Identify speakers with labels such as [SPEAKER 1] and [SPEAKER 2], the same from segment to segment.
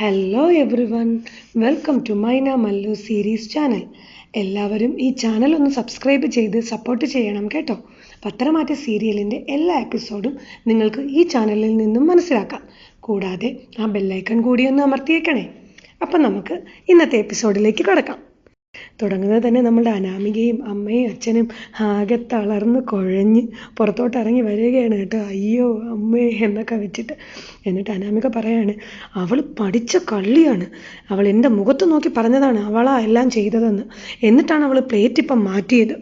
[SPEAKER 1] Hello everyone welcome to Maina Mallu series channel എല്ലാവരും ഈ channel ഒന്ന് സബ്സ്ക്രൈബ് ചെയ്ത് സപ്പോർട്ട് ചെയ്യണം കേട്ടോ. പത്രമാറ്റ സീരിയലിന്റെ എല്ലാ എപ്പിസോഡും നിങ്ങൾക്ക് ഈ ചാനലിൽ നിന്നും മനസ്സിലാക്കാം. കൂടാതെ ആ ബെല്ലൈക്കൺ കൂടി ഒന്ന് അമർത്തിയേക്കണേ. അപ്പം നമുക്ക് ഇന്നത്തെ എപ്പിസോഡിലേക്ക് കടക്കാം. തുടങ്ങുന്നത് തന്നെ നമ്മളുടെ അനാമികയും അമ്മയും അച്ഛനും ആകെ തളർന്ന് കുഴഞ്ഞ് പുറത്തോട്ട് ഇറങ്ങി വരികയാണ് കേട്ടോ. അയ്യോ അമ്മേ എന്നൊക്കെ വെച്ചിട്ട്. എന്നിട്ട് അനാമിക പറയാണ് അവൾ പഠിച്ച കള്ളിയാണ്. അവൾ എന്റെ മുഖത്ത് നോക്കി പറഞ്ഞതാണ് അവളാ എല്ലാം ചെയ്തതെന്ന്. എന്നിട്ടാണ് അവൾ പ്ലേറ്റ് ഇപ്പം മാറ്റിയത്.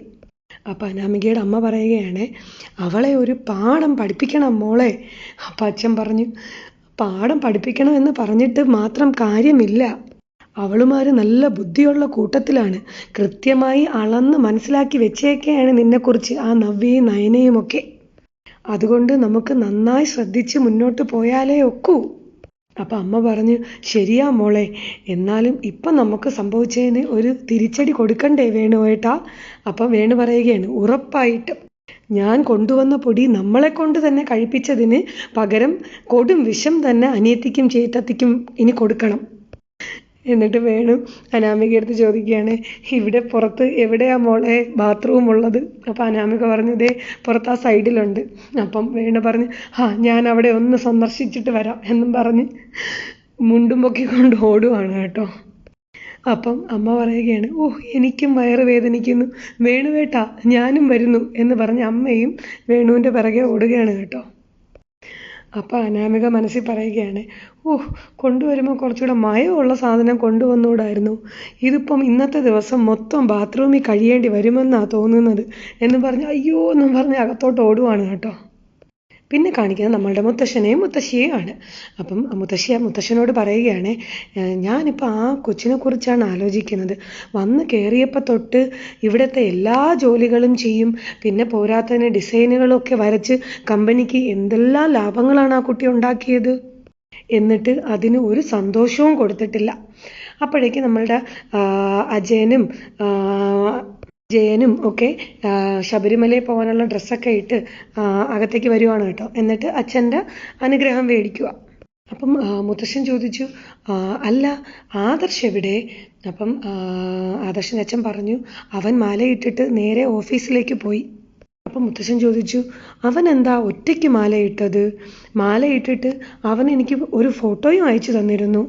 [SPEAKER 1] അപ്പം അനാമികയുടെ അമ്മ പറയുകയാണ് അവളെ ഒരു പാഠം പഠിപ്പിക്കണം മോളെ. അപ്പം അച്ഛൻ പറഞ്ഞു പാഠം പഠിപ്പിക്കണം എന്ന് പറഞ്ഞിട്ട് മാത്രം കാര്യമില്ല. അവളുമാര് നല്ല ബുദ്ധിയുള്ള കൂട്ടത്തിലാണ്. കൃത്യമായി അളന്ന് മനസ്സിലാക്കി വെച്ചേക്കെയാണ് നിന്നെക്കുറിച്ച് ആ നവ്യയും നയനയും ഒക്കെ. അതുകൊണ്ട് നമുക്ക് നന്നായി ശ്രദ്ധിച്ച് മുന്നോട്ട് പോയാലേ ഒക്കൂ. അപ്പം അമ്മ പറഞ്ഞു ശരിയാ മോളെ എന്നാലും ഇപ്പം നമുക്ക് സംഭവിച്ചതിന് ഒരു തിരിച്ചടി കൊടുക്കണ്ടേ വേണു വേണുവേട്ടാ അപ്പം വേണു പറയുകയാണ് ഉറപ്പായിട്ടും. ഞാൻ കൊണ്ടുവന്ന പൊടി നമ്മളെ കൊണ്ട് തന്നെ കഴിപ്പിച്ചതിന് പകരം കൊടും വിഷം തന്നെ അനിയത്തിക്കും ചേട്ടത്തിക്കും ഇനി കൊടുക്കണം. എന്നിട്ട് വേണു അനാമിക അടുത്ത് ചോദിക്കുകയാണ് ഇവിടെ പുറത്ത് എവിടെയാ മോളെ ബാത്റൂം ഉള്ളത്? അപ്പം അനാമിക പറഞ്ഞു ഇതേ പുറത്ത് ആ സൈഡിലുണ്ട് അപ്പം വേണു പറഞ്ഞു ആ ഞാൻ അവിടെ ഒന്ന് സന്ദർശിച്ചിട്ട് വരാം എന്നും പറഞ്ഞ് മുണ്ടും പൊക്കിക്കൊണ്ട് ഓടുവാണ് കേട്ടോ. അപ്പം അമ്മ പറയുകയാണ് ഓ എനിക്കും വയറ് വേദനിക്കുന്നു. വേണുവേട്ടാ ഞാനും വരുന്നു എന്ന് പറഞ്ഞ് അമ്മയും വേണുവിന്റെ പിറകെ ഓടുകയാണ് കേട്ടോ. അപ്പം അനാമിക മനസ്സിൽ പറയുകയാണ് ഓ കൊണ്ടുവരുമ്പോൾ കുറച്ചുകൂടെ മയമുള്ള സാധനം കൊണ്ടുവന്നുകൂടായിരുന്നു ഇതിപ്പം ഇന്നത്തെ ദിവസം മൊത്തം ബാത്റൂമിൽ കഴിയേണ്ടി വരുമെന്നാണ് തോന്നുന്നത് എന്ന് പറഞ്ഞ് അയ്യോ എന്നും പറഞ്ഞ് അകത്തോട്ട് ഓടുവാണ് കേട്ടോ. പിന്നെ കാണിക്കുന്നത് നമ്മളുടെ മുത്തശ്ശനെയും മുത്തശ്ശിയെയും ആണ്. അപ്പം മുത്തശ്ശിയ മുത്തശ്ശനോട് പറയുകയാണ് ഞാനിപ്പോൾ ആ കൊച്ചിനെ കുറിച്ചാണ് ആലോചിക്കുന്നത്. വന്ന് കയറിയപ്പോൾ തൊട്ട് ഇവിടുത്തെ എല്ലാ ജോലികളും ചെയ്യും. പിന്നെ പോരാത്തതിന് ഡിസൈനുകളൊക്കെ വരച്ച് കമ്പനിക്ക് എന്തെല്ലാം ലാഭങ്ങളാണ് ആ കുട്ടി ഉണ്ടാക്കിയത്? എന്നിട്ട് അതിന് ഒരു സന്തോഷവും കൊടുത്തിട്ടില്ല. അപ്പോഴേക്ക് നമ്മളുടെ അജയനും ജയനും ഒക്കെ ശബരിമലയിൽ പോകാനുള്ള ഡ്രസ്സൊക്കെ ഇട്ട് അകത്തേക്ക് വരുവാണ് കേട്ടോ. എന്നിട്ട് അച്ഛന്റെ അനുഗ്രഹം മേടിക്കുക അപ്പം മുത്തശ്ശൻ ചോദിച്ചു അല്ല ആദർശ് എവിടെ? അപ്പം ആദർശൻ അച്ഛൻ പറഞ്ഞു അവൻ മാലയിട്ടിട്ട് നേരെ ഓഫീസിലേക്ക് പോയി. അപ്പം മുത്തശ്ശൻ ചോദിച്ചു അവൻ എന്താ ഒറ്റയ്ക്ക് മാലയിട്ടത്? മാലയിട്ടിട്ട് അവൻ എനിക്ക് ഒരു ഫോട്ടോയും അയച്ചു തന്നിരുന്നു.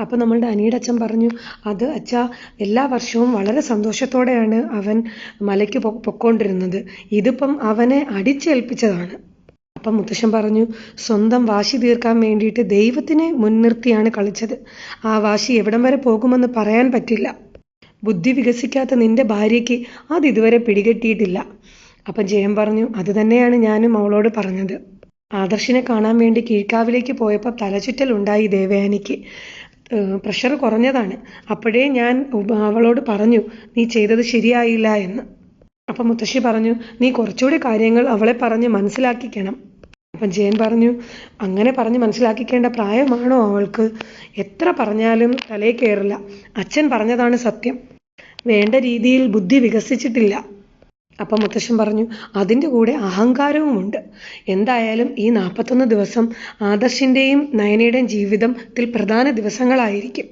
[SPEAKER 1] അപ്പം നമ്മളുടെ അനിയുടെ അച്ഛൻ പറഞ്ഞു അത് അച്ഛ എല്ലാ വർഷവും വളരെ സന്തോഷത്തോടെയാണ് അവൻ മലയ്ക്ക് പൊക്കോണ്ടിരുന്നത്. ഇതിപ്പം അവനെ അടിച്ചേൽപ്പിച്ചതാണ്. അപ്പം മുത്തശ്ശൻ പറഞ്ഞു സ്വന്തം വാശി തീർക്കാൻ വേണ്ടിയിട്ട് ദൈവത്തിനെ മുൻനിർത്തിയാണ് കളിച്ചത്. ആ വാശി എവിടം വരെ പോകുമെന്ന് പറയാൻ പറ്റില്ല. ബുദ്ധി വികസിക്കാത്ത നിന്റെ ഭാര്യയ്ക്ക് അത് ഇതുവരെ പിടികെട്ടിയിട്ടില്ല. അപ്പം ജയം പറഞ്ഞു അത് തന്നെയാണ് ഞാനും അവളോട് പറഞ്ഞത്. ആദർശിനെ കാണാൻ വേണ്ടി കീഴ്ക്കാവിലേക്ക് പോയപ്പോൾ തലചുറ്റൽ ഉണ്ടായി ദേവയാനിക്ക്. പ്രഷർ കുറഞ്ഞതാണ്. അപ്പോഴേ ഞാൻ അവളോട് പറഞ്ഞു നീ ചെയ്തത് ശരിയായില്ല എന്ന്. അപ്പം മുത്തശ്ശി പറഞ്ഞു നീ കുറച്ചുകൂടി കാര്യങ്ങൾ അവളെ പറഞ്ഞ് മനസ്സിലാക്കിക്കണം. അപ്പം ജയൻ പറഞ്ഞു അങ്ങനെ പറഞ്ഞ് മനസ്സിലാക്കിക്കേണ്ട പ്രായമാണോ അവൾക്ക്? എത്ര പറഞ്ഞാലും തലേ കയറില്ല അച്ഛൻ പറഞ്ഞതാണ് സത്യം. വേണ്ട രീതിയിൽ ബുദ്ധി വികസിച്ചിട്ടില്ല. അപ്പം മുത്തശ്ശൻ പറഞ്ഞു അതിന്റെ കൂടെ അഹങ്കാരവുമുണ്ട്. എന്തായാലും ഈ നാൽപ്പത്തൊന്ന് ദിവസം ആദർശിന്റെയും നയനയുടെയും ജീവിതത്തിൽ പ്രധാന ദിവസങ്ങളായിരിക്കും.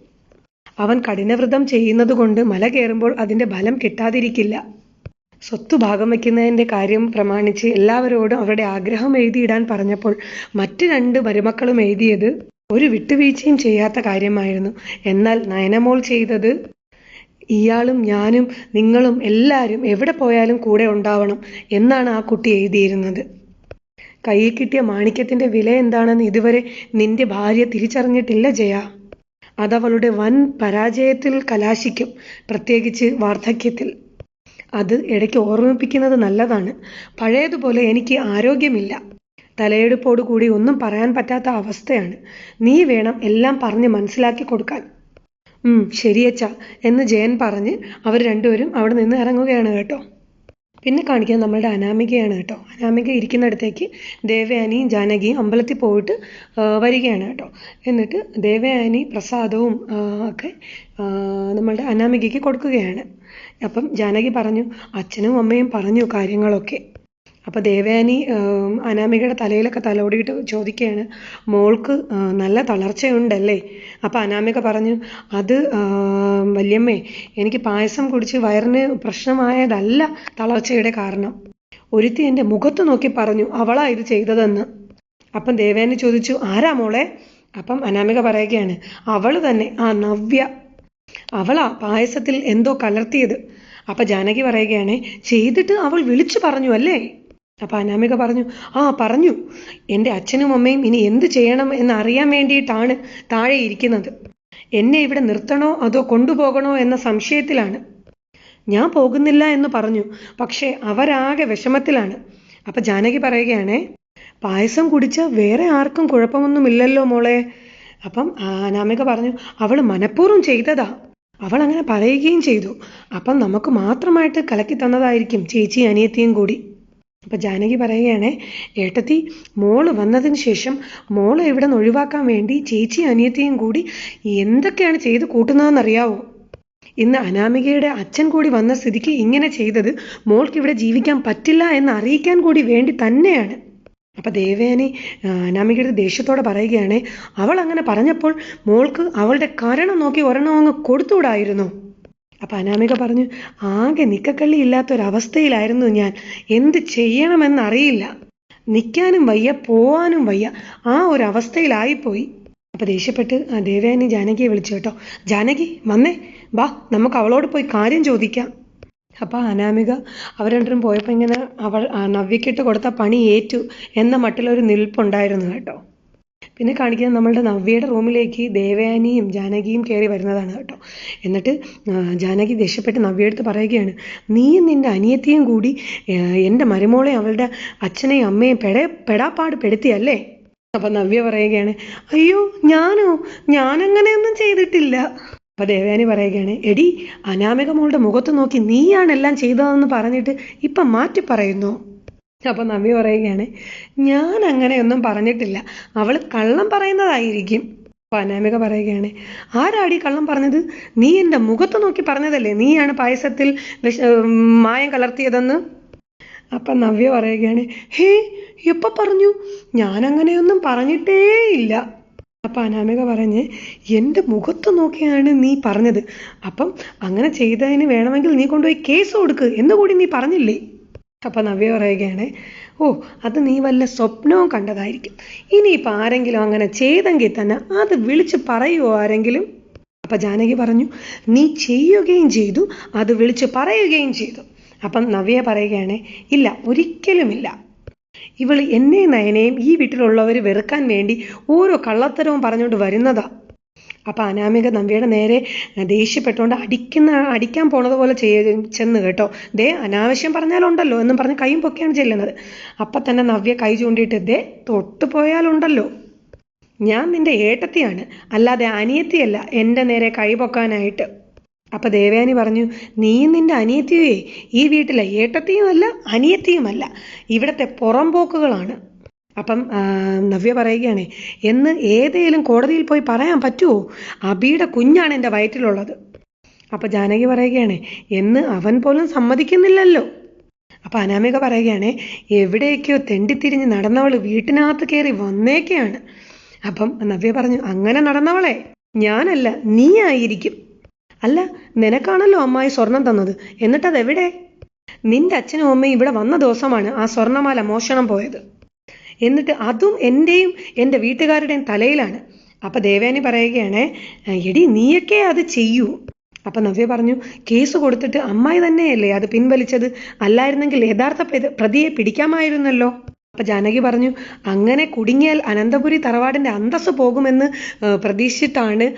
[SPEAKER 1] അവൻ കഠിനവ്രതം ചെയ്യുന്നത് കൊണ്ട് മല കയറുമ്പോൾ അതിന്റെ ഫലം കിട്ടാതിരിക്കില്ല. സ്വത്ത് ഭാഗം വയ്ക്കുന്നതിന്റെ കാര്യം പ്രമാണിച്ച് എല്ലാവരോടും അവരുടെ ആഗ്രഹം എഴുതിയിടാൻ പറഞ്ഞപ്പോൾ മറ്റു രണ്ട് മരുമക്കളും എഴുതിയത് ഒരു വിട്ടുവീഴ്ചയും ചെയ്യാത്ത കാര്യമായിരുന്നു. എന്നാൽ നയനമോൾ ചെയ്തത് ഇയാളും ഞാനും നിങ്ങളും എല്ലാവരും എവിടെ പോയാലും കൂടെ ഉണ്ടാവണം എന്നാണ് ആ കുട്ടി എഴുതിയിരുന്നത്. കയ്യിൽ കിട്ടിയ മാണിക്യത്തിന്റെ വില എന്താണെന്ന് ഇതുവരെ നിന്റെ ഭാര്യ തിരിച്ചറിഞ്ഞിട്ടില്ല ജയ. അതവളുടെ വൻ പരാജയത്തിൽ കലാശിക്കും പ്രത്യേകിച്ച് വാർദ്ധക്യത്തിൽ. അത് ഇടയ്ക്ക് ഓർമ്മിപ്പിക്കുന്നത് നല്ലതാണ്. പഴയതുപോലെ എനിക്ക് ആരോഗ്യമില്ല. തലയെടുപ്പോടുകൂടി ഒന്നും പറയാൻ പറ്റാത്ത അവസ്ഥയാണ്. നീ വേണം എല്ലാം പറഞ്ഞ് മനസ്സിലാക്കി കൊടുക്കാൻ. ശരിയച്ച എന്ന് ജയൻ പറഞ്ഞ് അവർ രണ്ടുപേരും അവിടെ നിന്ന് ഇറങ്ങുകയാണ് കേട്ടോ. പിന്നെ കാണിക്കാൻ നമ്മളുടെ അനാമികയാണ് കേട്ടോ. അനാമിക ഇരിക്കുന്നിടത്തേക്ക് ദേവയാനിയും ജാനകിയും അമ്പലത്തിൽ പോയിട്ട് വരികയാണ് കേട്ടോ. എന്നിട്ട് ദേവയാനി പ്രസാദവും ഒക്കെ നമ്മളുടെ അനാമികയ്ക്ക് കൊടുക്കുകയാണ്. അപ്പം ജാനകി പറഞ്ഞു അച്ഛനും അമ്മയും പറഞ്ഞു കാര്യങ്ങളൊക്കെ. അപ്പോൾ ദേവയാനി അനാമികയുടെ തലയിലൊക്കെ തലോടിയിട്ട് ചോദിക്കുകയാണ് മോൾക്ക് നല്ല തളർച്ചയുണ്ടല്ലേ? അപ്പോൾ അനാമിക പറഞ്ഞു അത് വല്യമ്മേ എനിക്ക് പായസം കുടിച്ച് വയറിന് പ്രശ്നമായതല്ല തളർച്ചയുടെ കാരണം. ഒരുത്തി എന്റെ മുഖത്ത് നോക്കി പറഞ്ഞു അവളാ ഇത് ചെയ്തതെന്ന്. അപ്പം ദേവയാനി ചോദിച്ചു ആരാ മോളെ? അപ്പം അനാമിക പറയുകയാണ് അവൾ തന്നെ ആ നവ്യ. അവളാ പായസത്തിൽ എന്തോ കലർത്തിയത്. അപ്പൊ ജാനകി പറയുകയാണ് ചെയ്തിട്ട് അവൾ വിളിച്ചു പറഞ്ഞു അല്ലേ? അപ്പൊ അനാമിക പറഞ്ഞു ആ പറഞ്ഞു. എന്റെ അച്ഛനും അമ്മയും ഇനി എന്ത് ചെയ്യണം എന്ന് അറിയാൻ വേണ്ടിയിട്ടാണ് താഴെ ഇരിക്കുന്നത്. എന്നെ ഇവിടെ നിർത്തണോ അതോ കൊണ്ടുപോകണോ എന്ന സംശയത്തിലാണ്. ഞാൻ പോകുന്നില്ല എന്ന് പറഞ്ഞു പക്ഷേ അവരാകെ വിഷമത്തിലാണ്. അപ്പൊ ജാനകി പറയുകയാണേ പായസം കുടിച്ച വേറെ ആർക്കും കുഴപ്പമൊന്നുമില്ലല്ലോ മോളെ. അപ്പം അനാമിക പറഞ്ഞു അവൾ മനഃപൂർവം ചെയ്തതാ. അവൾ അങ്ങനെ പറയുകയും ചെയ്തു. അപ്പം നമുക്ക് മാത്രമായിട്ട് കലക്കി തന്നതായിരിക്കും ചേച്ചി അനിയത്തിയും കൂടി. അപ്പൊ ജാനകി പറയുകയാണേ ഏട്ടത്തി മോൾ വന്നതിന് ശേഷം മോൾ ഇവിടെ നിന്ന് ഒഴിവാക്കാൻ വേണ്ടി ചേച്ചി അനിയത്തിയും കൂടി എന്തൊക്കെയാണ് ചെയ്ത് കൂട്ടുന്നതെന്നറിയാവോ? ഇന്ന് അനാമികയുടെ അച്ഛൻ കൂടി വന്ന സ്ഥിതിക്ക് ഇങ്ങനെ ചെയ്തത് മോൾക്ക് ഇവിടെ ജീവിക്കാൻ പറ്റില്ല എന്ന് അറിയിക്കാൻ കൂടി വേണ്ടി തന്നെയാണ്. അപ്പൊ ദേവയാനി അനാമികയുടെ ദേഷ്യത്തോടെ പറയുകയാണ് അവൾ അങ്ങനെ പറഞ്ഞപ്പോൾ മോൾക്ക് അവളുടെ കാരണം നോക്കി ഒരെണ്ണം അങ്ങ് കൊടുത്തുകൂടായിരുന്നു അപ്പൊ അനാമിക പറഞ്ഞു ആകെ നിക്കക്കള്ളി ഇല്ലാത്തൊരവസ്ഥയിലായിരുന്നു ഞാൻ. എന്ത് ചെയ്യണമെന്നറിയില്ല. നിൽക്കാനും വയ്യ പോവാനും വയ്യ. ആ ഒരു അവസ്ഥയിലായിപ്പോയി അപ്പൊ ദേഷ്യപ്പെട്ട് ആ ദേവയാനി ജാനകിയെ വിളിച്ചു കേട്ടോ. ജാനകി വന്നേ. വാ നമുക്ക് അവളോട് പോയി കാര്യം ചോദിക്കാം. അപ്പൊ അനാമിക അവർ രണ്ടും പോയപ്പോൾ ഇങ്ങനെ അവൾ നവ്യക്കിട്ട് കൊടുത്ത പണി ഏറ്റു എന്ന മട്ടിലൊരു നിൽപ്പുണ്ടായിരുന്നു കേട്ടോ. പിന്നെ കാണിക്കുന്നത് നമ്മളുടെ നവ്യയുടെ റൂമിലേക്ക് ദേവയാനിയും ജാനകിയും കയറി വരുന്നതാണ് കേട്ടോ. എന്നിട്ട് ജാനകി ദേഷ്യപ്പെട്ട് നവ്യയെടുത്ത് പറയുകയാണ് നീയും നിന്റെ അനിയത്തിയും കൂടി എന്റെ മരുമോളെ അവളുടെ അച്ഛനെയും അമ്മയും പെട പെടാപ്പാട് പെടുത്തിയല്ലേ? അപ്പൊ നവ്യ പറയുകയാണ് അയ്യോ ഞാനോ? ഞാനങ്ങനെയൊന്നും ചെയ്തിട്ടില്ല. അപ്പൊ ദേവയാനി പറയുകയാണ് എടി അനാമിക മോളുടെ മുഖത്ത് നോക്കി നീയാണ് എല്ലാം ചെയ്തതെന്ന് പറഞ്ഞിട്ട് ഇപ്പൊ മാറ്റി പറയുന്നു. അപ്പൊ നവ്യ പറയുകയാണ് ഞാൻ അങ്ങനെയൊന്നും പറഞ്ഞിട്ടില്ല. അവൾ കള്ളം പറയുന്നതായിരിക്കും. അനാമിക പറയുകയാണ് ആരാടി കള്ളം പറഞ്ഞത്? നീ എന്റെ മുഖത്ത് നോക്കി പറഞ്ഞതല്ലേ? നീയാണ് പായസത്തിൽ വിഷ മായം കലർത്തിയതെന്ന്? അപ്പൊ നവ്യ പറയുകയാണ് ഹേ എപ്പോ പറഞ്ഞു? ഞാൻ അങ്ങനെയൊന്നും പറഞ്ഞിട്ടേ ഇല്ല അപ്പൊ അനാമിക പറഞ്ഞ് എന്റെ മുഖത്ത് നോക്കിയാണ് നീ പറഞ്ഞത്. അപ്പം അങ്ങനെ ചെയ്തതിന് വേണമെങ്കിൽ നീ കൊണ്ടുപോയി കേസ് കൊടുക്ക്. എന്നുകൂടി നീ പറഞ്ഞില്ലേ? അപ്പൊ നവ്യ പറയുകയാണ് ഓ അത് നീ വല്ല സ്വപ്നവും കണ്ടതായിരിക്കും. ഇനിയിപ്പോൾ ആരെങ്കിലും അങ്ങനെ ചെയ്തെങ്കിൽ തന്നെ അത് വിളിച്ച് പറയുമോ ആരെങ്കിലും? അപ്പൊ ജാനകി പറഞ്ഞു നീ ചെയ്യുകയും ചെയ്തു അത് വിളിച്ച് പറയുകയും ചെയ്തു. അപ്പം നവ്യ പറയുകയാണ് ഇല്ല ഒരിക്കലുമില്ല. ഇവൾ എന്നെയും നയനെയും ഈ വീട്ടിലുള്ളവർ വെറുക്കാൻ വേണ്ടി ഓരോ കള്ളത്തരവും പറഞ്ഞുകൊണ്ട് വരുന്നതാ. അപ്പൊ അനാമിക നവ്യയുടെ നേരെ ദേഷ്യപ്പെട്ടുകൊണ്ട് അടിക്കുന്ന അടിക്കാൻ പോണത് പോലെ ചെയ്യ ചെന്ന് കേട്ടോ. ദേ അനാവശ്യം പറഞ്ഞാലുണ്ടല്ലോ എന്നും പറഞ്ഞ് കൈയും പൊക്കെയാണ് ചെല്ലുന്നത്. അപ്പൊ തന്നെ നവ്യ കൈ ചൂണ്ടിയിട്ട് ദേ തൊട്ടു പോയാലുണ്ടല്ലോ. ഞാൻ നിന്റെ ഏട്ടത്തിയാണ്. അല്ലാതെ അനിയത്തിയല്ല. എന്റെ നേരെ കൈ പൊക്കാനായിട്ട്. അപ്പൊ ദേവയാനി പറഞ്ഞു നീയും നിന്റെ അനിയത്തിയേ ഈ വീട്ടിലെ ഏട്ടത്തിയുമല്ല അനിയത്തിയുമല്ല. ഇവിടത്തെ പുറംപോക്കുകളാണ് അപ്പം നവ്യ പറയുകയാണ് എന്ന് ഏതേലും കോടതിയിൽ പോയി പറയാൻ പറ്റുമോ അബിയുടെ കുഞ്ഞാണ് എന്റെ വയറ്റിലുള്ളത്. അപ്പൊ ജാനകി പറയുകയാണ് എന്ന് അവൻ പോലും സമ്മതിക്കുന്നില്ലല്ലോ. അപ്പൊ അനാമിക പറയുകയാണ് എവിടേക്കോ തെണ്ടിത്തിരിഞ്ഞ് നടന്നവൾ വീട്ടിനകത്ത് കയറി വന്നേക്കെയാണ്. അപ്പം നവ്യ പറഞ്ഞു അങ്ങനെ നടന്നവളെ? ഞാനല്ല നീ ആയിരിക്കും. അല്ല നിനക്കാണല്ലോ അമ്മായി സ്വർണം തന്നത്. എന്നിട്ട് എവിടെ നിന്റെ അച്ഛനും അമ്മയും ഇവിടെ വന്ന ദിവസമാണ് ആ സ്വർണമാല മോഷണം പോയത്. എന്നിട്ട് അതും എന്റെയും എന്റെ വീട്ടുകാരുടെയും തലയിലാണ്. അപ്പൊ ദേവേനി പറയുകയാണ് എടി നീയൊക്കെ അത് ചെയ്യൂ. അപ്പൊ നവ്യ പറഞ്ഞു കേസ് കൊടുത്തിട്ട് അമ്മായി തന്നെയല്ലേ അത് പിൻവലിച്ചത്? അല്ലായിരുന്നെങ്കിൽ യഥാർത്ഥ പ്രതി- പ്രതിയെ പിടിക്കാമായിരുന്നല്ലോ. അപ്പൊ ജാനകി പറഞ്ഞു അങ്ങനെ കുടുങ്ങിയാൽ അനന്തപുരി തറവാടിന്റെ അന്തസ്സ് പോകുമെന്ന് പ്രതീക്ഷിച്ചിട്ടാണ്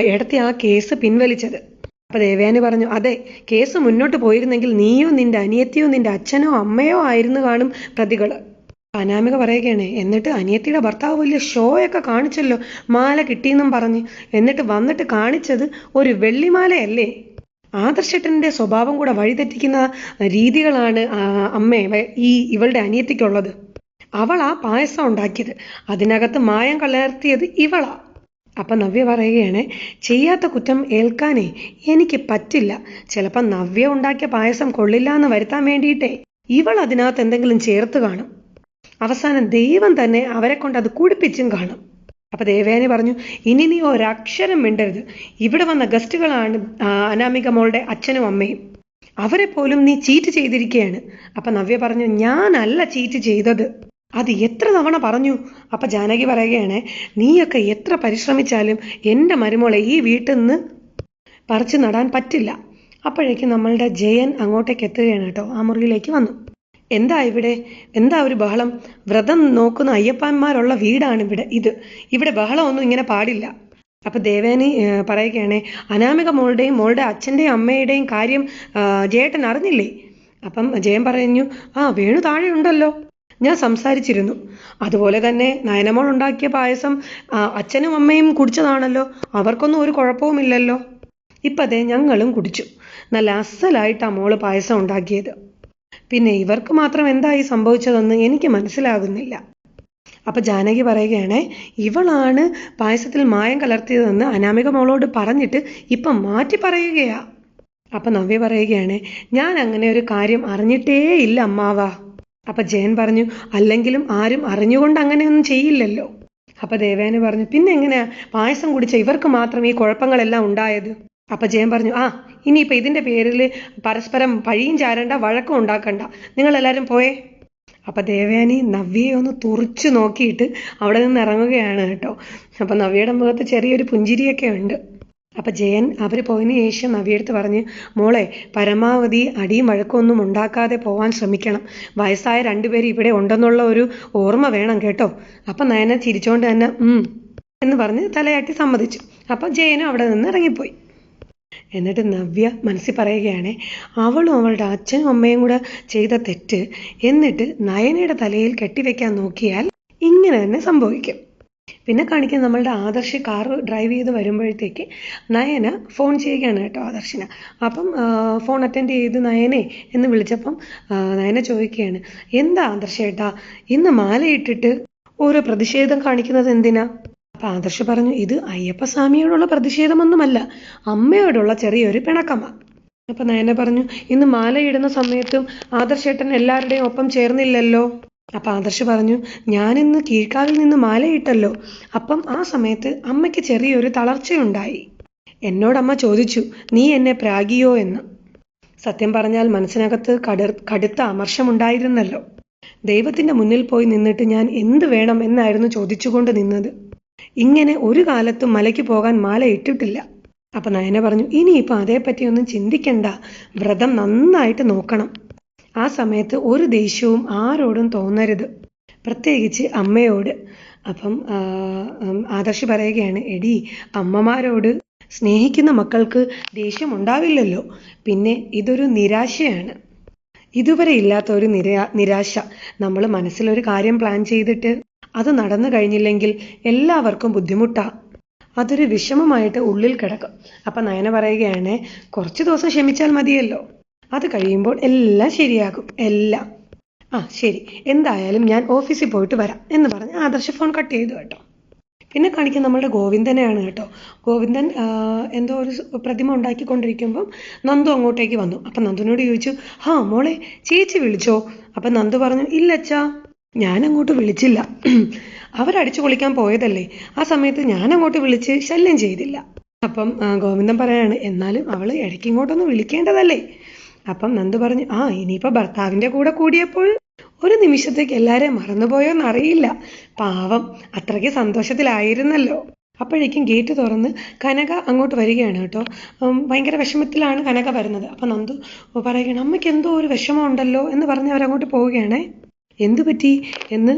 [SPEAKER 1] ഇടത്തെ ആ കേസ് പിൻവലിച്ചത്. അപ്പൊ ദേവയാനി പറഞ്ഞു അതെ കേസ് മുന്നോട്ട് പോയിരുന്നെങ്കിൽ നീയോ നിന്റെ അനിയത്തിയോ നിന്റെ അച്ഛനോ അമ്മയോ ആയിരുന്നു കാണും പ്രതികൾ. അനാമിക പറയുകയാണ് എന്നിട്ട് അനിയത്തിയുടെ ഭർത്താവ് വലിയ ഷോയൊക്കെ കാണിച്ചല്ലോ മാല കിട്ടിയെന്നും പറഞ്ഞ്. എന്നിട്ട് വന്നിട്ട് കാണിച്ചത് ഒരു വെള്ളിമാലയല്ലേ? ആദർശട്ടന്റെ സ്വഭാവം കൂടെ വഴിതെറ്റിക്കുന്ന രീതികളാണ് അമ്മ അമ്മേ ഈ ഇവളുടെ അനിയത്തിക്കുള്ളത്. അവളാ പായസം ഉണ്ടാക്കിയത്. അതിനകത്ത് മായം കലർത്തിയത് ഇവളാ. അപ്പൊ നവ്യ പറയുകയാണ് ചെയ്യാത്ത കുറ്റം ഏൽക്കാനേ എനിക്ക് പറ്റില്ല. ചിലപ്പോൾ നവ്യ ഉണ്ടാക്കിയ പായസം കൊള്ളില്ല എന്ന് വരുത്താൻ വേണ്ടിയിട്ടേ. ഇവൾ അതിനകത്ത് എന്തെങ്കിലും ചേർത്ത് കാണും. അവസാനം ദൈവം തന്നെ അവരെ കൊണ്ട് അത് കുടിപ്പിച്ചും കാണും. അപ്പൊ ദേവയാനി പറഞ്ഞു ഇനി നീ ഒരക്ഷരം മിണ്ടരുത്. ഇവിടെ വന്ന ഗസ്റ്റുകളാണ് അനാമിക മോളുടെ അച്ഛനും അമ്മയും. അവരെ പോലും നീ ചീറ്റ് ചെയ്തിരിക്കുകയാണ് അപ്പൊ നവ്യ പറഞ്ഞു ഞാനല്ല ചീറ്റ് ചെയ്തത്. അത് എത്ര തവണ പറഞ്ഞു? അപ്പൊ ജാനകി പറയുകയാണ് നീയൊക്കെ എത്ര പരിശ്രമിച്ചാലും എന്റെ മരുമോളെ ഈ വീട്ടിൽ നിന്ന് പറിച്ചു നടാൻ പറ്റില്ല. അപ്പോഴേക്കും നമ്മളുടെ ജയൻ അങ്ങോട്ടേക്ക് എത്തുകയാണ് കേട്ടോ. ആ മുറിയിലേക്ക് വന്നു. എന്താ ഇവിടെ? എന്താ ഒരു ബഹളം? വ്രതം നോക്കുന്ന അയ്യപ്പന്മാരുള്ള വീടാണ് ഇവിടെ. ഇത്. ഇവിടെ ബഹളമൊന്നും ഇങ്ങനെ പാടില്ല. അപ്പൊ ദേവേനി പറയുകയാണ് അനാമിക മോളുടെയും മോളുടെ അച്ഛന്റെയും അമ്മയുടെയും കാര്യം ജയേട്ടൻ അറിഞ്ഞില്ലേ? അപ്പം ജയൻ പറഞ്ഞു ആ വേണു താഴെ ഉണ്ടല്ലോ. ഞാൻ സംസാരിച്ചിരുന്നു. അതുപോലെ തന്നെ നയനമോൾ ഉണ്ടാക്കിയ പായസം അച്ഛനും അമ്മയും കുടിച്ചതാണല്ലോ. അവർക്കൊന്നും ഒരു കുഴപ്പവുമില്ലല്ലോ. ഇപ്പതേ ഞങ്ങളും കുടിച്ചു. നല്ല അസലായിട്ടാ മോൾ പായസം ഉണ്ടാക്കിയത്. പിന്നെ ഇവർക്ക് മാത്രം എന്തായി സംഭവിച്ചതെന്ന് എനിക്ക് മനസ്സിലാകുന്നില്ല. അപ്പൊ ജാനകി പറയുകയാണെ ഇവളാണ് പായസത്തിൽ മായം കലർത്തിയതെന്ന് അനാമിക മോളോട് പറഞ്ഞിട്ട് ഇപ്പം മാറ്റി പറയുകയാ. അപ്പൊ നവ്യ പറയുകയാണ് ഞാൻ അങ്ങനെ ഒരു കാര്യം അറിഞ്ഞിട്ടേ ഇല്ല അമ്മാവാ. അപ്പൊ ജയൻ പറഞ്ഞു അല്ലെങ്കിലും ആരും അറിഞ്ഞുകൊണ്ട് അങ്ങനെയൊന്നും ചെയ്യില്ലല്ലോ. അപ്പൊ ദേവേന പറഞ്ഞു പിന്നെ എങ്ങനെയാ പായസം കുടിച്ച ഇവർക്ക് മാത്രം ഈ കുഴപ്പങ്ങളെല്ലാം ഉണ്ടായത്? അപ്പൊ ജയൻ പറഞ്ഞു ആ ഇനിയിപ്പൊ ഇതിന്റെ പേരിൽ പരസ്പരം പഴിയും ചാരണ്ട വഴക്കും ഉണ്ടാക്കണ്ട. നിങ്ങൾ എല്ലാരും പോയേ. അപ്പൊ ദേവയാനി നവ്യയെ ഒന്ന് തുറിച്ചു നോക്കിയിട്ട് അവിടെ നിന്ന് ഇറങ്ങുകയാണ് കേട്ടോ. അപ്പൊ നവ്യയുടെ മുഖത്ത് ചെറിയൊരു പുഞ്ചിരിയൊക്കെ ഉണ്ട്. അപ്പൊ ജയൻ അവർ പോയതിനു ശേഷം നവ്യടുത്ത് പറഞ്ഞ് മോളെ പരമാവധി അടിയും വഴക്കമൊന്നും ഉണ്ടാക്കാതെ പോവാൻ ശ്രമിക്കണം. വയസ്സായ രണ്ടുപേര് ഇവിടെ ഉണ്ടെന്നുള്ള ഒരു ഓർമ്മ വേണം കേട്ടോ. അപ്പൊ നയന ചിരിച്ചോണ്ട് തന്നെ എന്ന് പറഞ്ഞ് തലയാട്ടി സമ്മതിച്ചു. അപ്പൊ ജയനും അവിടെ നിന്ന് ഇറങ്ങിപ്പോയി. എന്നിട്ട് നവ്യ മനസ്സിൽ പറയുകയാണ് അവളും അവളുടെ അച്ഛനും അമ്മയും കൂടെ ചെയ്ത തെറ്റ് എന്നിട്ട് നയനയുടെ തലയിൽ കെട്ടിവെക്കാൻ നോക്കിയാൽ ഇങ്ങനെ തന്നെ സംഭവിക്കും. പിന്നെ കാണിക്കാൻ നമ്മളുടെ ആദർശ് കാർ ഡ്രൈവ് ചെയ്ത് വരുമ്പോഴത്തേക്ക് നയന ഫോൺ ചെയ്യുകയാണ് കേട്ടോ ആദർശിന്. അപ്പം ഫോൺ അറ്റൻഡ് ചെയ്ത് നയനെ എന്ന് വിളിച്ചപ്പം നയന ചോദിക്കുകയാണ് എന്താ ആദർശേട്ടാ ഇന്ന് മാലയിട്ടിട്ട് ഓരോ പ്രതിഷേധം കാണിക്കുന്നത് എന്തിനാ? അപ്പൊ ആദർശ് പറഞ്ഞു ഇത് അയ്യപ്പ അയ്യപ്പസ്വാമിയോടുള്ള പ്രതിഷേധമൊന്നുമല്ല അമ്മയോടുള്ള ചെറിയൊരു പിണക്കമാണ് അപ്പൊ നയന പറഞ്ഞു ഇന്ന് മാലയിടുന്ന സമയത്തും ആദർശേട്ടൻ എല്ലാവരുടെയും ഒപ്പം ചേർന്നില്ലല്ലോ. അപ്പൊ ആദർശ് പറഞ്ഞു ഞാനിന്ന് കീഴ്ക്കാവിൽ നിന്ന് മാലയിട്ടല്ലോ അപ്പം ആ സമയത്ത് അമ്മയ്ക്ക് ചെറിയൊരു തളർച്ചയുണ്ടായി. എന്നോടമ്മ ചോദിച്ചു നീ എന്നെ പ്രാഗിയോ എന്ന്? സത്യം പറഞ്ഞാൽ മനസ്സിനകത്ത് കടർ കടുത്ത അമർഷമുണ്ടായിരുന്നല്ലോ. ദൈവത്തിന്റെ മുന്നിൽ പോയി നിന്നിട്ട് ഞാൻ എന്ത് വേണം എന്നായിരുന്നു ചോദിച്ചുകൊണ്ട് നിന്നത്. ഇങ്ങനെ ഒരു കാലത്തും മലയ്ക്ക് പോകാൻ മാല ഇട്ടിട്ടില്ല. അപ്പൊ നയന പറഞ്ഞു ഇനിയിപ്പോ അതേപ്പറ്റി ഒന്നും ചിന്തിക്കണ്ട. വ്രതം നന്നായിട്ട് നോക്കണം. ആ സമയത്ത് ഒരു ദേഷ്യവും ആരോടും തോന്നരുത്. പ്രത്യേകിച്ച് അമ്മയോട്. അപ്പം ആദർശ് പറയുകയാണ് എടി അമ്മമാരോട് സ്നേഹിക്കുന്ന മക്കൾക്ക് ദേഷ്യം ഉണ്ടാവില്ലല്ലോ പിന്നെ ഇതൊരു നിരാശയാണ്. ഇതുവരെ ഇല്ലാത്ത ഒരു നിരാ നിരാശ. നമ്മൾ മനസ്സിലൊരു കാര്യം പ്ലാൻ ചെയ്തിട്ട് അത് നടന്നു കഴിഞ്ഞില്ലെങ്കിൽ എല്ലാവർക്കും ബുദ്ധിമുട്ടാ. അതൊരു വിഷമമായിട്ട് ഉള്ളിൽ കിടക്കും. അപ്പൊ നയന പറയുകയാണ് കുറച്ച് ദിവസം ക്ഷമിച്ചാൽ മതിയല്ലോ. അത് കഴിയുമ്പോൾ എല്ലാം ശരിയാകും. എല്ലാം. ആ ശരി. എന്തായാലും ഞാൻ ഓഫീസിൽ പോയിട്ട് വരാം എന്ന് പറഞ്ഞ് ആദർശ ഫോൺ കട്ട് ചെയ്തു കേട്ടോ. പിന്നെ കാണിക്കുന്ന നമ്മളുടെ ഗോവിന്ദനെയാണ് കേട്ടോ. ഗോവിന്ദൻ എന്തോ ഒരു പ്രതിമ ഉണ്ടാക്കിക്കൊണ്ടിരിക്കുമ്പം നന്ദു അങ്ങോട്ടേക്ക് വന്നു. അപ്പം നന്ദുവിനോട് ചോദിച്ചു ഹാ മോളെ ചേച്ചി വിളിച്ചോ? അപ്പം നന്ദു പറഞ്ഞു ഇല്ലച്ചാ ഞാൻ അങ്ങോട്ട് വിളിച്ചില്ല. അവരടിച്ചു പൊളിക്കാൻ പോയതല്ലേ. ആ സമയത്ത് ഞാൻ അങ്ങോട്ട് വിളിച്ച് ശല്യം ചെയ്തില്ല. അപ്പം ഗോവിന്ദൻ പറയാണ് എന്നാലും അവൾ ഇടയ്ക്ക് ഇങ്ങോട്ടൊന്ന് വിളിക്കേണ്ടതല്ലേ. അപ്പം നന്ദു പറഞ്ഞു ആ ഇനിയിപ്പോ ഭർത്താവിന്റെ കൂടെ കൂടിയപ്പോൾ ഒരു നിമിഷത്തേക്ക് എല്ലാരെയും മറന്നുപോയോന്ന് അറിയില്ല. പാവം അത്രയ്ക്ക് സന്തോഷത്തിലായിരുന്നല്ലോ. അപ്പോഴേക്കും ഗേറ്റ് തുറന്ന് കനക അങ്ങോട്ട് വരികയാണ് കേട്ടോ. ഭയങ്കര വിഷമത്തിലാണ് കനക വരുന്നത്. അപ്പൊ നന്ദു പറയുകയാണ് അമ്മയ്ക്ക് എന്തോ ഒരു വിഷമം ഉണ്ടല്ലോ എന്ന് പറഞ്ഞ് അവരങ്ങോട്ട് പോവുകയാണേ. എന്തു പറ്റി എന്ന്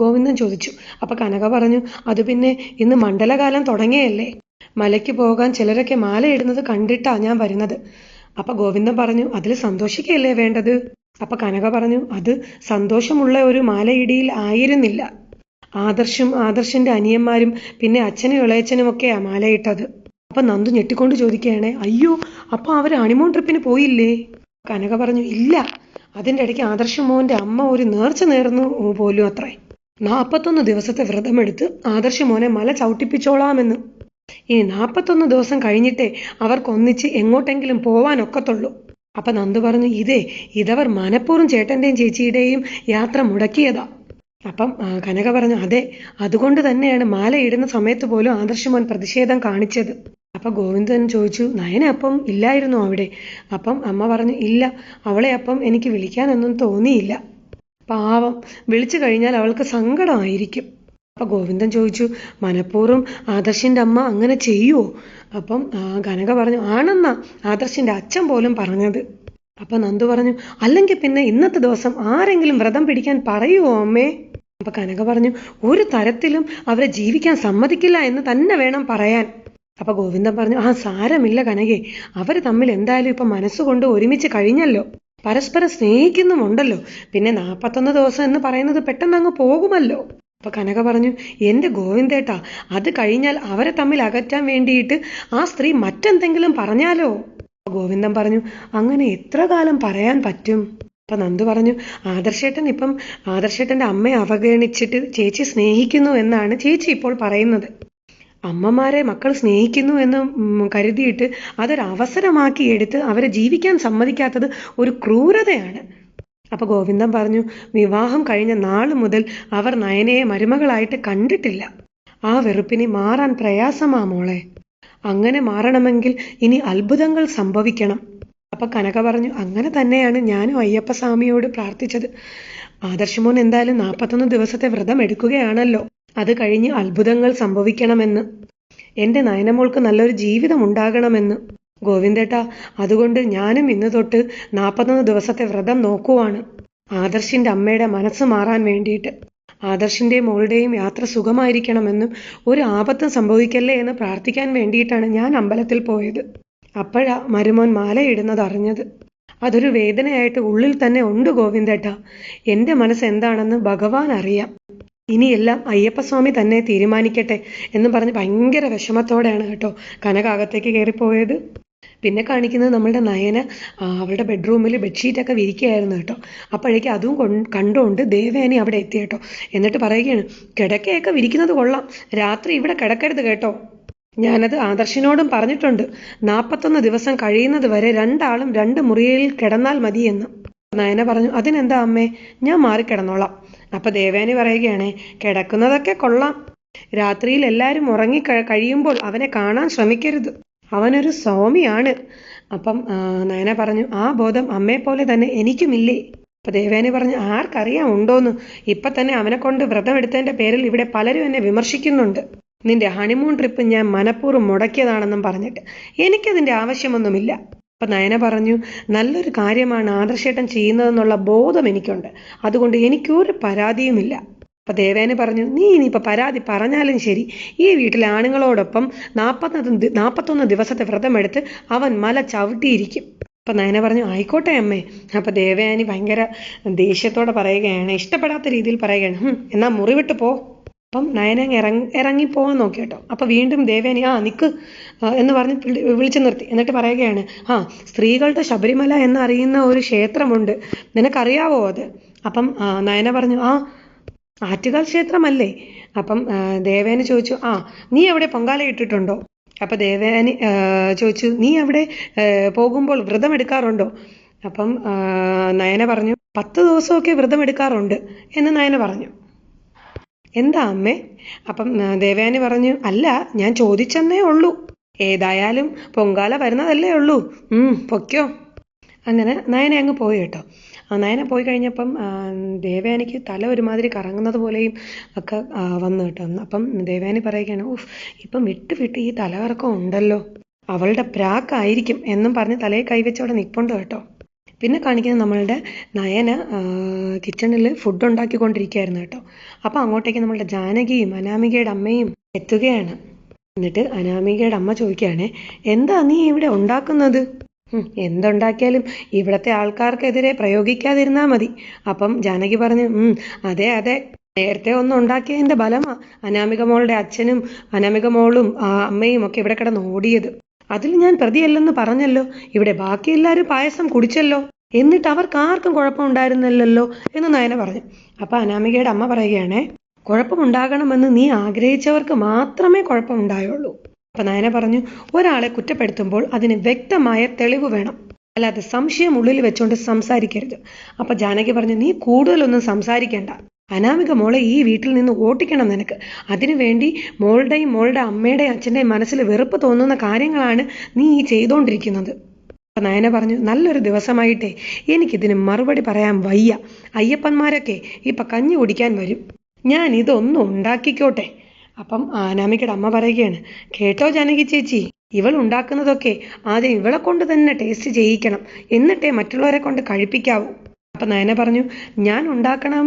[SPEAKER 1] ഗോവിന്ദൻ ചോദിച്ചു. അപ്പൊ കനക പറഞ്ഞു അത് പിന്നെ ഇന്ന് മണ്ഡലകാലം തുടങ്ങിയല്ലേ മലയ്ക്ക് പോകാൻ ചിലരൊക്കെ മാല ഇടുന്നത് കണ്ടിട്ടാ ഞാൻ വരുന്നത്. അപ്പൊ ഗോവിന്ദൻ പറഞ്ഞു അതിൽ സന്തോഷിക്കല്ലേ വേണ്ടത്? അപ്പൊ കനക പറഞ്ഞു അത് സന്തോഷമുള്ള ഒരു മാലയിടിയിൽ ആയിരുന്നില്ല. ആദർശും ആദർശന്റെ അനിയന്മാരും പിന്നെ അച്ഛനും ഇളയച്ചനും ഒക്കെയാ മാലയിട്ടത്. അപ്പൊ നന്ദു ഞെട്ടിക്കൊണ്ട് ചോദിക്കുകയാണെ അയ്യോ അപ്പൊ അവർ ഹണിമൂൺ ട്രിപ്പിന് പോയില്ലേ? കനക പറഞ്ഞു ഇല്ല. അതിന്റെ ഇടയ്ക്ക് ആദർശ മോന്റെ അമ്മ ഒരു നേർച്ച നേർന്നു പോലും അത്രേ. നാൽപ്പത്തൊന്ന് ദിവസത്തെ വ്രതമെടുത്ത് ആദർശ മോനെ മല ചവിട്ടിപ്പിച്ചോളാമെന്ന്. ഇനി നാൽപ്പത്തൊന്ന് ദിവസം കഴിഞ്ഞിട്ടേ അവർക്കൊന്നിച്ച് എങ്ങോട്ടെങ്കിലും പോവാനൊക്കത്തുള്ളൂ. അപ്പൊ നന്ദു പറഞ്ഞു ഇതേ ഇതവർ മനഃപൂർവം ചേട്ടന്റെയും ചേച്ചിയുടെയും യാത്ര മുടക്കിയതാ. അപ്പം കനക പറഞ്ഞു അതെ അതുകൊണ്ട് തന്നെയാണ് മാല ഇടുന്ന സമയത്ത് പോലും ആദർശമോൻ പ്രതിഷേധം കാണിച്ചത്. അപ്പൊ ഗോവിന്ദൻ ചോദിച്ചു നയന അപ്പം ഇല്ലായിരുന്നു അവിടെ? അപ്പം അമ്മ പറഞ്ഞു ഇല്ല അവളെ അപ്പം എനിക്ക് വിളിക്കാനൊന്നും തോന്നിയില്ല. പാവം വിളിച്ചു കഴിഞ്ഞാൽ അവൾക്ക് സങ്കടമായിരിക്കും. അപ്പൊ ഗോവിന്ദൻ ചോദിച്ചു മനഃപൂർവം ആദർശിന്റെ അമ്മ അങ്ങനെ ചെയ്യുവോ? അപ്പം കനക പറഞ്ഞു ആണെന്നാ ആദർശിന്റെ അച്ഛൻ പോലും പറഞ്ഞത്. അപ്പൊ നന്ദു പറഞ്ഞു അല്ലെങ്കിൽ പിന്നെ ഇന്നത്തെ ദിവസം ആരെങ്കിലും വ്രതം പിടിക്കാൻ പറയുമോ അമ്മേ? അപ്പൊ കനക പറഞ്ഞു ഒരു തരത്തിലും അവരെ ജീവിക്കാൻ സമ്മതിക്കില്ല എന്ന് തന്നെ വേണം പറയാൻ. അപ്പൊ ഗോവിന്ദൻ പറഞ്ഞു ആ സാരമില്ല കനകെ. അവർ തമ്മിൽ എന്തായാലും ഇപ്പൊ മനസ്സുകൊണ്ട് ഒരുമിച്ച് കഴിഞ്ഞല്ലോ. പരസ്പരം സ്നേഹിക്കുന്നുമുണ്ടല്ലോ. പിന്നെ നാപ്പത്തൊന്ന് ദിവസം എന്ന് പറയുന്നത് പെട്ടെന്ന് അങ്ങ് പോകുമല്ലോ. അപ്പൊ കനക പറഞ്ഞു എന്റെ ഗോവിന്ദേട്ടാ അത് കഴിഞ്ഞാൽ അവരെ തമ്മിൽ അകറ്റാൻ വേണ്ടിയിട്ട് ആ സ്ത്രീ മറ്റെന്തെങ്കിലും പറഞ്ഞാലോ? ഗോവിന്ദൻ പറഞ്ഞു അങ്ങനെ എത്ര കാലം പറയാൻ പറ്റും? അപ്പൊ നന്ദു പറഞ്ഞു ആദർശേട്ടൻ ഇപ്പം ആദർശേട്ടന്റെ അമ്മയെ അവഗണിച്ചിട്ട് ചേച്ചി സ്നേഹിക്കുന്നു എന്നാണ് ചേച്ചി ഇപ്പോൾ പറയുന്നത്. അമ്മമാരെ മക്കൾ സ്നേഹിക്കുന്നു എന്ന് കരുതിയിട്ട് അതൊരവസരമാക്കി എടുത്ത് അവരെ ജീവിക്കാൻ സമ്മതിക്കാത്തത് ഒരു ക്രൂരതയാണ്. അപ്പൊ ഗോവിന്ദൻ പറഞ്ഞു വിവാഹം കഴിഞ്ഞ നാൾ മുതൽ അവർ നയനയെ മരുമകളായിട്ട് കണ്ടിട്ടില്ല. ആ വെറുപ്പിനി മാറാൻ പ്രയാസമാ മോളെ. അങ്ങനെ മാറണമെങ്കിൽ ഇനി അത്ഭുതങ്ങൾ സംഭവിക്കണം. അപ്പൊ കനക പറഞ്ഞു അങ്ങനെ തന്നെയാണ് ഞാനും അയ്യപ്പസ്വാമിയോട് പ്രാർത്ഥിച്ചത്. ആദർശമോൻ എന്തായാലും നാൽപ്പത്തൊന്ന് ദിവസത്തെ വ്രതം എടുക്കുകയാണല്ലോ അത് കഴിഞ്ഞ് അത്ഭുതങ്ങൾ സംഭവിക്കണമെന്ന്. എന്റെ നയനമോൾക്ക് നല്ലൊരു ജീവിതം ഉണ്ടാകണമെന്ന്. ഗോവിന്ദേട്ടാ അതുകൊണ്ട് ഞാനും ഇന്ന് തൊട്ട് നാൽപ്പത്തൊന്ന് ദിവസത്തെ വ്രതം നോക്കുവാണ്. ആദർശിന്റെ അമ്മയുടെ മനസ്സ് മാറാൻ വേണ്ടിയിട്ട്. ആദർശിന്റെ മോളുടെയും യാത്ര സുഖമായിരിക്കണമെന്നും ഒരു ആപത്തും സംഭവിക്കല്ലേ എന്ന് പ്രാർത്ഥിക്കാൻ വേണ്ടിയിട്ടാണ് ഞാൻ അമ്പലത്തിൽ പോയത്. അപ്പോഴാ മരുമോൻ മാലയിടുന്നത് അറിഞ്ഞത്. അതൊരു വേദനയായിട്ട് ഉള്ളിൽ തന്നെ ഉണ്ട് ഗോവിന്ദേട്ടാ. എന്റെ മനസ്സ് എന്താണെന്ന് ഭഗവാൻ അറിയാം. ഇനിയെല്ലാം അയ്യപ്പസ്വാമി തന്നെ തീരുമാനിക്കട്ടെ എന്ന് പറഞ്ഞ് ഭയങ്കര വിഷമത്തോടെയാണ് കേട്ടോ കനകാകത്തേക്ക് കയറിപ്പോയത്. പിന്നെ കാണിക്കുന്നത് നമ്മളുടെ നയന അവളുടെ ബെഡ്റൂമിൽ ബെഡ്ഷീറ്റൊക്കെ വിരിക്കുകയായിരുന്നു കേട്ടോ. അപ്പോഴേക്കും അതും കണ്ടുകൊണ്ട് ദേവേനെ അവിടെ എത്തി കേട്ടോ. എന്നിട്ട് പറയുകയാണ് കിടക്കയൊക്കെ വിരിക്കുന്നത് കൊള്ളാം. രാത്രി ഇവിടെ കിടക്കരുത് കേട്ടോ. ഞാനത് ആദർശിനോടും പറഞ്ഞിട്ടുണ്ട്. നാൽപ്പത്തൊന്ന് ദിവസം കഴിയുന്നത് വരെ രണ്ടാളും രണ്ട് മുറിയിൽ കിടന്നാൽ മതിയെന്ന്. നയന പറഞ്ഞു അതിനെന്താ അമ്മേ? ഞാൻ മാറിക്കിടന്നോളാം. അപ്പൊ ദേവേനി പറയുകയാണ് കിടക്കുന്നതൊക്കെ കൊള്ളാം. രാത്രിയിൽ എല്ലാവരും ഉറങ്ങി കഴിയുമ്പോൾ അവനെ കാണാൻ ശ്രമിക്കരുത്. അവനൊരു സ്വാമിയാണ്. അപ്പം നയന പറഞ്ഞു ആ ബോധം അമ്മയെ പോലെ തന്നെ എനിക്കുമില്ലേ? അപ്പൊ ദേവേനി പറഞ്ഞു ആർക്കറിയാം ഉണ്ടോന്ന് ഇപ്പൊ തന്നെ അവനെ കൊണ്ട് വ്രതം എടുത്തതിന്റെ പേരിൽ ഇവിടെ പലരും എന്നെ വിമർശിക്കുന്നുണ്ട്. നിന്റെ ഹണിമൂൺ ട്രിപ്പ് ഞാൻ മനഃപൂർവം മുടക്കിയതാണെന്നും പറഞ്ഞിട്ട്. എനിക്കതിന്റെ ആവശ്യമൊന്നുമില്ല. അപ്പൊ നയന പറഞ്ഞു നല്ലൊരു കാര്യമാണ് ആദർശേട്ടൻ ചെയ്യുന്നതെന്നുള്ള ബോധം എനിക്കുണ്ട്. അതുകൊണ്ട് എനിക്കൊരു പരാതിയുമില്ല. അപ്പൊ ദേവേന പറഞ്ഞു നീ ഇനിയിപ്പോ പരാതി പറഞ്ഞാലും ശരി. ഈ വീട്ടിലെ ആണുങ്ങളോടൊപ്പം നാൽപ്പത്തൊന്ന് നാൽപ്പത്തൊന്ന് ദിവസത്തെ വ്രതമെടുത്ത് അവൻ മല ചവിട്ടിയിരിക്കും. അപ്പൊ നയന പറഞ്ഞു ആയിക്കോട്ടെ അമ്മേ. അപ്പൊ ദേവയാനി ഭയങ്കര ദേഷ്യത്തോടെ പറയുകയാണ് ഇഷ്ടപ്പെടാത്ത രീതിയിൽ പറയുകയാണ്. "ഹും, എന്നാ മുറിവിട്ട് പോ. അപ്പം നയന അങ്ങ് ഇറങ്ങി ഇറങ്ങിപ്പോവാൻ നോക്കി കേട്ടോ അപ്പൊ വീണ്ടും ദേവേനി ആ നിക്ക് എന്ന് പറഞ്ഞ് വിളിച്ചു നിർത്തി. എന്നിട്ട് പറയുകയാണ് ആ സ്ത്രീകളുടെ ശബരിമല എന്നറിയുന്ന ഒരു ക്ഷേത്രമുണ്ട്. നിനക്കറിയാവോ അത്? അപ്പം നയന പറഞ്ഞു ആ ആറ്റുകാൽ ക്ഷേത്രമല്ലേ? അപ്പം ദേവേന ദേവേനി ചോദിച്ചു ആ നീ എവിടെ പൊങ്കാല ഇട്ടിട്ടുണ്ടോ? അപ്പൊ ദേവേനി ചോദിച്ചു നീ അവിടെ പോകുമ്പോൾ വ്രതം എടുക്കാറുണ്ടോ? അപ്പം നയന പറഞ്ഞു പത്ത് ദിവസമൊക്കെ വ്രതം എടുക്കാറുണ്ട് എന്ന് നയന പറഞ്ഞു. എന്താ അമ്മേ? അപ്പം ദേവയാനി പറഞ്ഞു അല്ല ഞാൻ ചോദിച്ചെന്നേ ഉള്ളൂ. ഏതായാലും പൊങ്കാല വരുന്നതല്ലേ ഉള്ളൂ. പൊക്കോ അങ്ങനെ നയന അങ്ങ് പോയി കേട്ടോ. നയന പോയി കഴിഞ്ഞപ്പം ദേവയാനിക്ക് തല ഒരുമാതിരി കറങ്ങുന്നത് പോലെയും ഒക്കെ വന്നു കേട്ടോ. അപ്പം ദേവയാനി പറയുകയാണ് ഉഫ് ഇപ്പം വിട്ട് വിട്ട് ഈ തലകറക്കം ഉണ്ടല്ലോ. അവളുടെ പ്രാക്കായിരിക്കും എന്നും പറഞ്ഞ് തലയിൽ കൈവച്ചവിടെ നിൽപ്പുണ്ട് കേട്ടോ. പിന്നെ കാണിക്കുന്നത് നമ്മളുടെ നയന കിച്ചണിൽ ഫുഡ് ഉണ്ടാക്കിക്കൊണ്ടിരിക്കുകയായിരുന്നു കേട്ടോ. അപ്പോൾ അങ്ങോട്ടേക്ക് നമ്മളുടെ ജാനകിയും അനാമികയുടെ അമ്മയും എത്തുകയാണ്. എന്നിട്ട് അനാമികയുടെ അമ്മ ചോദിക്കുകയാണേ എന്താ നീ ഇവിടെ ഉണ്ടാക്കുന്നത്? "ഉം, എന്തുണ്ടാക്കിയാലും ഇവിടത്തെ ആൾക്കാർക്കെതിരെ പ്രയോഗിക്കാതിരുന്നാ മതി. അപ്പം ജാനകി പറഞ്ഞു അതെ അതെ നേരത്തെ ഒന്നും ഉണ്ടാക്കിയതിന്റെ ബലമാ അനാമിക മോളുടെ അച്ഛനും അനാമിക മോളും അമ്മയും ഒക്കെ ഇവിടെ കിടന്ന് ഓടിയത്. അതിൽ ഞാൻ പ്രതിയല്ലെന്ന് പറഞ്ഞല്ലോ. ഇവിടെ ബാക്കി എല്ലാവരും പായസം കുടിച്ചല്ലോ. എന്നിട്ട് അവർക്ക് ആർക്കും കുഴപ്പമുണ്ടായിരുന്നില്ലല്ലോ എന്ന് നയന പറഞ്ഞു. അപ്പൊ അനാമികയുടെ അമ്മ പറയുകയാണേ കുഴപ്പമുണ്ടാകണമെന്ന് നീ ആഗ്രഹിച്ചവർക്ക് മാത്രമേ കുഴപ്പമുണ്ടായുള്ളൂ. അപ്പൊ നയന പറഞ്ഞു ഒരാളെ കുറ്റപ്പെടുത്തുമ്പോൾ അതിന് വ്യക്തമായ തെളിവ് വേണം. അല്ലാതെ സംശയം ഉള്ളിൽ വെച്ചുകൊണ്ട് സംസാരിക്കരുത്. അപ്പൊ ജാനകി പറഞ്ഞു നീ കൂടുതലൊന്നും സംസാരിക്കണ്ട. അനാമിക മോളെ ഈ വീട്ടിൽ നിന്ന് ഓട്ടിക്കണം നിനക്ക്. അതിനുവേണ്ടി മോളുടെയും മോളുടെ അമ്മയുടെയും അച്ഛന്റെയും മനസ്സിൽ വെറുപ്പ് തോന്നുന്ന കാര്യങ്ങളാണ് നീ ഈ ചെയ്തുകൊണ്ടിരിക്കുന്നത് നയന പറഞ്ഞു നല്ലൊരു ദിവസമായിട്ടേ എനിക്കിതിന് മറുപടി പറയാൻ വയ്യ. അയ്യപ്പന്മാരൊക്കെ ഇപ്പൊ കഞ്ഞി കുടിക്കാൻ വരും. ഞാൻ ഇതൊന്നും ഉണ്ടാക്കിക്കോട്ടെ. അപ്പം അനാമികയുടെ അമ്മ പറയുകയാണ് കേട്ടോ ജാനകി ചേച്ചി ഇവൾ ഉണ്ടാക്കുന്നതൊക്കെ ആദ്യം ഇവളെ കൊണ്ട് തന്നെ ടേസ്റ്റ് ചെയ്യിക്കണം. എന്നിട്ടേ മറ്റുള്ളവരെ കൊണ്ട് കഴിപ്പിക്കാവൂ. അപ്പൊ നയന പറഞ്ഞു ഞാൻ ഉണ്ടാക്കണം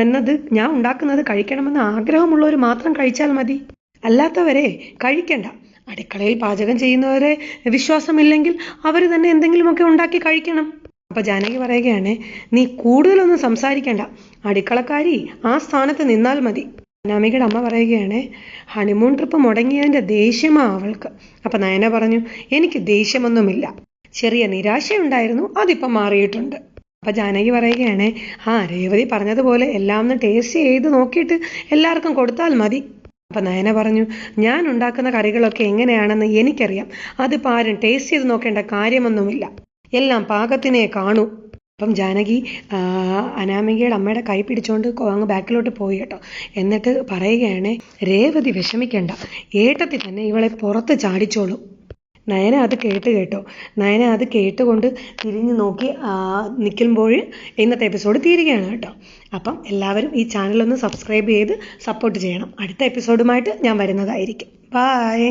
[SPEAKER 1] എന്നത് ഞാൻ ഉണ്ടാക്കുന്നത് കഴിക്കണമെന്ന് ആഗ്രഹമുള്ളവർ മാത്രം കഴിച്ചാൽ മതി. അല്ലാത്തവരെ കഴിക്കണ്ട. അടുക്കളയിൽ പാചകം ചെയ്യുന്നവരെ വിശ്വാസമില്ലെങ്കിൽ അവർ തന്നെ എന്തെങ്കിലുമൊക്കെ ഉണ്ടാക്കി കഴിക്കണം. അപ്പൊ ജാനകി പറയുകയാണ് നീ കൂടുതലൊന്നും സംസാരിക്കണ്ട. അടുക്കളക്കാരി ആ സ്ഥാനത്ത് നിന്നാൽ മതി. അനാമികയുടെ അമ്മ പറയുകയാണ് ഹണിമൂൺ ട്രിപ്പ് മുടങ്ങിയതിന്റെ ദേഷ്യമാ അവൾക്ക്. അപ്പൊ നയന പറഞ്ഞു എനിക്ക് ദേഷ്യമൊന്നുമില്ല. ചെറിയ നിരാശയുണ്ടായിരുന്നു അതിപ്പം മാറിയിട്ടുണ്ട്. അപ്പൊ ജാനകി പറയുകയാണ് ആ രേവതി പറഞ്ഞതുപോലെ എല്ലാം ഒന്ന് ടേസ്റ്റ് ചെയ്ത് നോക്കിയിട്ട് എല്ലാവർക്കും കൊടുത്താൽ മതി. അപ്പൊ നയന പറഞ്ഞു ഞാൻ ഉണ്ടാക്കുന്ന കറികളൊക്കെ എങ്ങനെയാണെന്ന് എനിക്കറിയാം. അത് ആരും ടേസ്റ്റ് ചെയ്ത് നോക്കേണ്ട കാര്യമൊന്നുമില്ല. എല്ലാം പാകത്തിനെ കാണൂ. അപ്പം ജാനകി അനാമികയുടെ അമ്മയുടെ കൈ പിടിച്ചുകൊണ്ട് അങ്ങ് ബാക്കിലോട്ട് പോയി കേട്ടോ. എന്നിട്ട് പറയുകയാണ് രേവതി വിഷമിക്കേണ്ട. ഏട്ടത്തിൽ തന്നെ ഇവളെ പുറത്ത് ചാടിച്ചോളൂ. നയന അത് കേട്ട് കേട്ടോ. നയന അത് കേട്ടുകൊണ്ട് തിരിഞ്ഞു നോക്കി നിൽക്കുമ്പോൾ ഇന്നത്തെ എപ്പിസോഡ് തീരുകയാണ് കേട്ടോ. അപ്പം എല്ലാവരും ഈ ചാനലൊന്ന് സബ്സ്ക്രൈബ് ചെയ്ത് സപ്പോർട്ട് ചെയ്യണം. അടുത്ത എപ്പിസോഡുമായിട്ട് ഞാൻ വരുന്നതായിരിക്കും. ബായ്